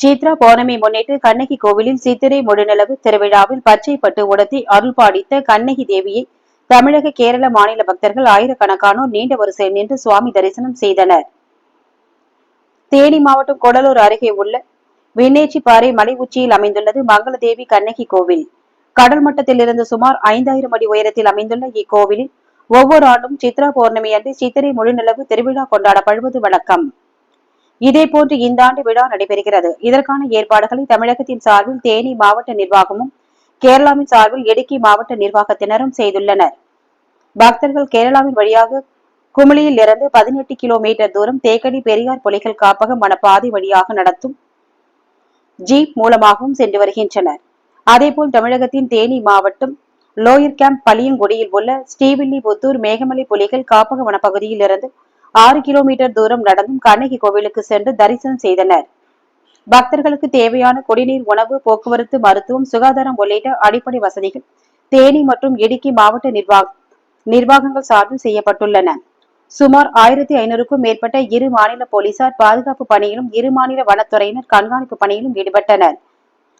சித்ரா பௌர்ணமி முன்னிட்டு கண்ணகி கோவிலில் சித்திரை முழுநிலவு திருவிழாவில் பச்சை பட்டு உடுத்தி அருள் பாடித்த கண்ணகி தேவியை தமிழக கேரள மாநில பக்தர்கள் ஆயிரக்கணக்கானோர் நீண்ட வரிசையில் நின்று சுவாமி தரிசனம் செய்தனர். தேனி மாவட்டம் கொடலூர் அருகே உள்ள விண்ணேச்சிப்பாறை மலை உச்சியில் அமைந்துள்ளது மங்களதேவி கண்ணகி கோவில். கடல் மட்டத்திலிருந்து சுமார் ஐந்தாயிரம் அடி உயரத்தில் அமைந்துள்ள இக்கோவிலில் ஒவ்வொரு ஆண்டும் சித்ரா பௌர்ணமி அன்று சித்திரை முழுநிலவு திருவிழா கொண்டாடப்படுவது வழக்கம். இதேபோன்று இந்த ஆண்டு விழா நடைபெறுகிறது. இதற்கான ஏற்பாடுகளை தமிழகத்தின் சார்பில் தேனி மாவட்ட நிர்வாகமும் கேரளாவின் சார்பில் இடுக்கி மாவட்ட நிர்வாகத்தினரும் செய்துள்ளனர். பக்தர்கள் கேரளாவின் வழியாக குமிளியில் இருந்து பதினெட்டு கிலோமீட்டர் தூரம் தேக்கடி பெரியார் புலிகள் காப்பகம் வனப்பாதை வழியாக நடத்தும் ஜீப் மூலமாகவும் சென்று வருகின்றனர். அதேபோல் தமிழகத்தின் தேனி மாவட்டம் லோயர் கேம்ப் பளியங்குடியில் உள்ள ஸ்ரீவில்லிபுத்தூர் மேகமலை புலிகள் காப்பக வனப்பகுதியில் இருந்து ஆறு கிலோமீட்டர் தூரம் நடந்தும் கண்ணகி கோவிலுக்கு சென்று தரிசனம் செய்தனர். பக்தர்களுக்கு தேவையான குடிநீர் உணவு போக்குவரத்து மருத்துவம் சுகாதாரம் உள்ளிட்ட அடிப்படை வசதிகள் தேனி மற்றும் இடுக்கி மாவட்ட நிர்வாக நிர்வாகங்கள் சார்பில் செய்யப்பட்டுள்ளன. சுமார் ஆயிரத்தி ஐநூறுக்கும் மேற்பட்ட இரு மாநில போலீசார் பாதுகாப்பு பணியிலும் இரு மாநில வனத்துறையினர் கண்காணிப்பு பணியிலும் ஈடுபட்டனர்.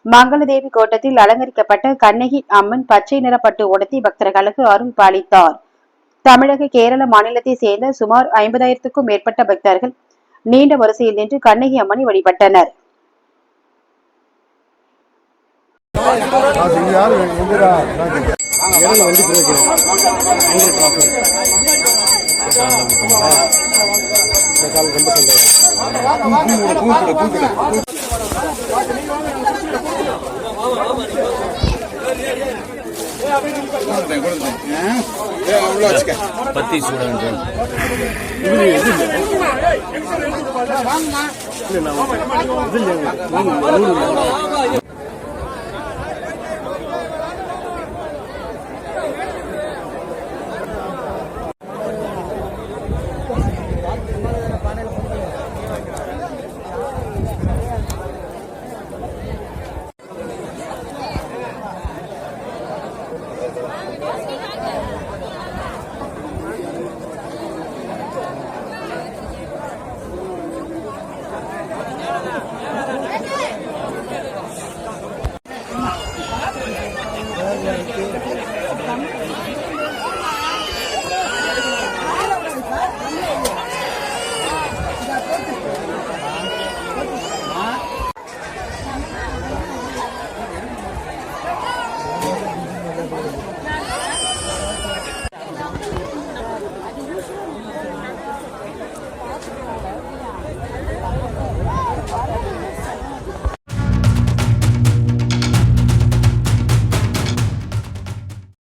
மங்களதேவி கோட்டத்தில் அலங்கரிக்கப்பட்ட கண்ணகி அம்மன் பச்சை நிறப்பட்டு உடுத்தி பக்தர்களுக்கு அருள் பாலித்தார். தமிழக கேரள மாநிலத்தை சேர்ந்த சுமார் ஐம்பதாயிரத்துக்கும் மேற்பட்ட பக்தர்கள் நீண்ட வரிசையில் நின்று கண்ணகி அம்மனை வழிபட்டனர். இறங்க வண்டி